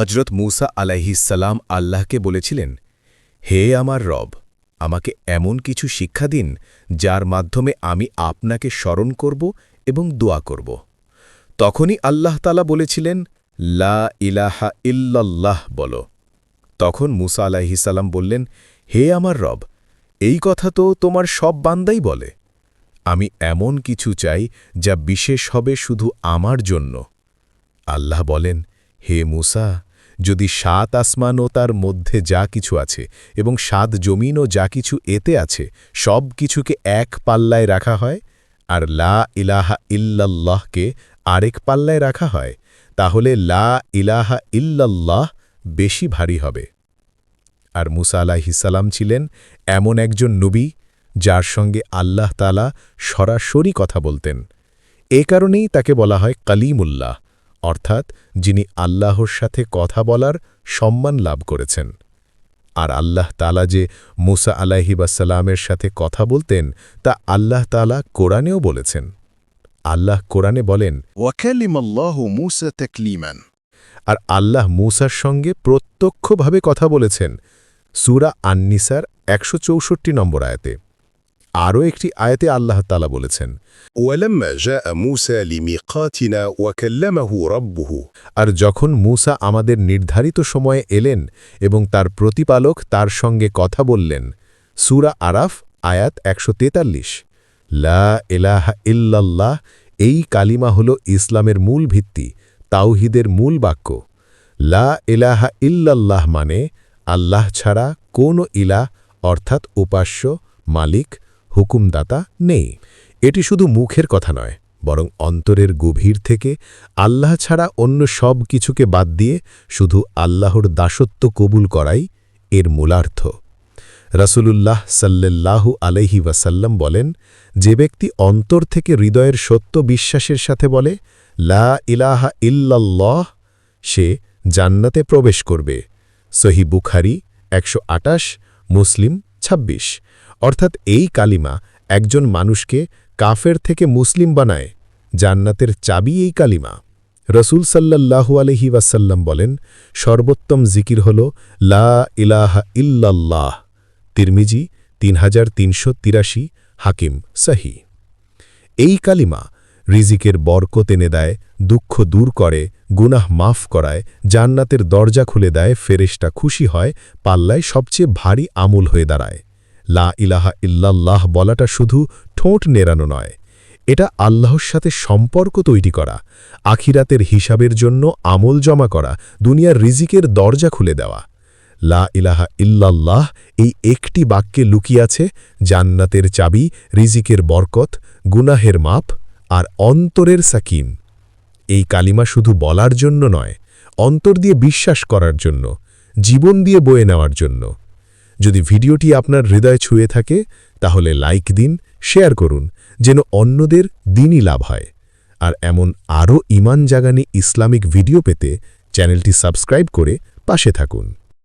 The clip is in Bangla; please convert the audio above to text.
হজরত মুসা আলাইহিসাল্লাম আল্লাহকে বলেছিলেন, হে আমার রব, আমাকে এমন কিছু শিক্ষা দিন যার মাধ্যমে আমি আপনাকে স্মরণ করব এবং দোয়া করব। তখনই আল্লাহ তালা বলেছিলেন, লা ইলাহা ইল্লাল্লাহ বলো। তখন মুসা আলাইহিসাল্লাম বললেন, হে আমার রব, এই কথা তো তোমার সব বান্দাই বলে। আমি এমন কিছু চাই যা বিশেষ হবে শুধু আমার জন্য। আল্লাহ বলেন, হে মুসা যদি সাত আসমান ও তার মধ্যে যা কিছু আছে এবং সাত জমিন ও যা কিছু এতে আছে, সব কিছুকে এক পাল্লায় রাখা হয়, আর লা ইলাহা ইল্লাল্লাহকে আরেক পাল্লায় রাখা হয়, তাহলে লা ইলাহা ইল্লাল্লাহ বেশি ভারী হবে। আর মুসা আলাহিসাল্লাম ছিলেন এমন একজন নবী, যার সঙ্গে আল্লাহ তালা সরাসরি কথা বলতেন। এ কারণেই তাকে বলা হয় কালিমুল্লাহ। অর্থাৎ যিনি আল্লাহর সাথে কথা বলার সম্মান লাভ করেছেন। আর আল্লাহ তালা যে মুসা আলাহিবাসাল্লামের সাথে কথা বলতেন তা আল্লাহ তালা কোরআনেও বলেছেন। আল্লাহ কোরআনে বলেন আর আল্লাহ মুসার সঙ্গে প্রত্যক্ষভাবে কথা বলেছেন। সুরা আন্নিসার একশো চৌষট্টি নম্বর আয়াতে। আরও একটি আয়াতে আল্লাহ তালা বলেছেন আর যখন মুসা আমাদের নির্ধারিত সময়ে এলেন এবং তার প্রতিপালক তার সঙ্গে কথা বললেন, সুরা আরাফ, আয়াত একশো তেতাল্লিশ, লা এলাহা ইল্লাল্লাহ এই কালিমা হল ইসলামের মূল ভিত্তি, তাওহিদের মূল বাক্য। লা এলাহা ইল্লাল্লাহ মানে আল্লাহ ছাড়া কোনো ইলা অর্থাৎ উপাস্য, মালিক হুকুমদাতা নেই। এটি শুধু মুখের কথা নয়, বরং অন্তরের গভীর থেকে আল্লাহ ছাড়া অন্য সব কিছুকে বাদ দিয়ে শুধু আল্লাহর দাসত্ব কবুল করাই এর মূলার্থ। রসুলুল্লাহ সাল্লাল্লাহু আলহি ওয়াসাল্লাম বলেন, যে ব্যক্তি অন্তর থেকে হৃদয়ের সত্য বিশ্বাসের সাথে বলে, লা ইলাহা ইল্লাল্লাহ, সে জান্নাতে প্রবেশ করবে সহি বুখারি একশো আটাশ, মুসলিম ২৬ অর্থাৎ এই কালিমা একজন মানুষকে কাফের থেকে মুসলিম বানায়, জান্নাতের চাবি এই কালিমা। রসুল সাল্লাল্লাহু আলহি ওয়াসাল্লাম বলেন, সর্বোত্তম জিকির হল, লা ইলাহা ইল্লাল্লাহ। তিরমিজি তিন হাজার তিনশো তিরাশি, হাকিম, সাহি। এই কালিমা রিজিকের বরকত এনে দেয় দুঃখ দূর করে, গুনাহ মাফ করায়, জান্নাতের দরজা খুলে দেয় ফেরেশটা খুশি হয়, পাল্লায় সবচেয়ে ভারী আমূল হয়ে দাঁড়ায়। লা ইলাহা ইল্লাল্লাহ বলাটা শুধু ঠোঁট নেরানো নয়, এটা আল্লাহর সাথে সম্পর্ক তৈরি করা, আখিরাতের হিসাবের জন্য আমল জমা করা, দুনিয়ার রিজিকের দরজা খুলে দেওয়া। লা ইলাহা ইল্লাল্লাহ এই একটি বাক্যে লুকিয়াছে জান্নাতের চাবি, রিজিকের বরকত, গুনাহের মাপ আর অন্তরের সাকিন। এই কালিমা শুধু বলার জন্য নয়, অন্তর দিয়ে বিশ্বাস করার জন্য, জীবন দিয়ে বয়ে নেওয়ার জন্য। যদি ভিডিওটি আপনার হৃদয় ছুঁয়ে থাকে, তাহলে লাইক দিন, শেয়ার করুন, যেন অন্যদের দিনই লাভ হয়। আর এমন আরও ইমান জাগানি ইসলামিক ভিডিও পেতে চ্যানেলটি সাবস্ক্রাইব করে পাশে থাকুন।